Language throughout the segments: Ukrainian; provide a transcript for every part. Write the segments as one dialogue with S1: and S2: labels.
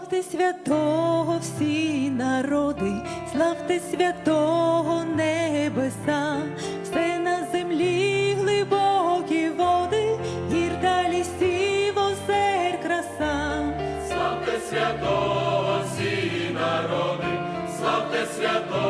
S1: Славте святого всі народи, славте святого небеса, все на землі глибокі води, гір далі сів озер краса,
S2: славте святого всі народи, славте святого.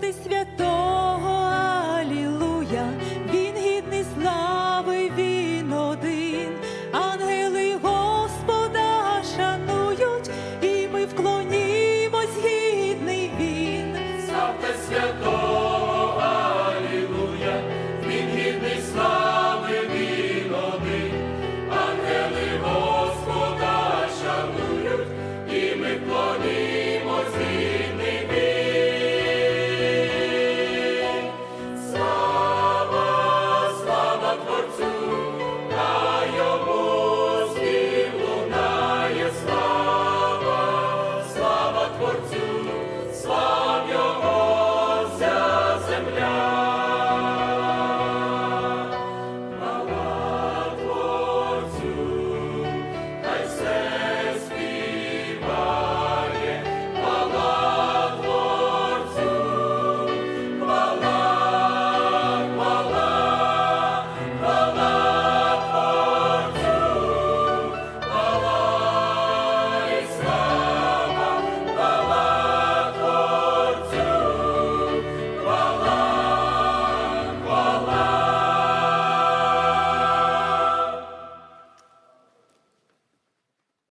S1: Ты святой.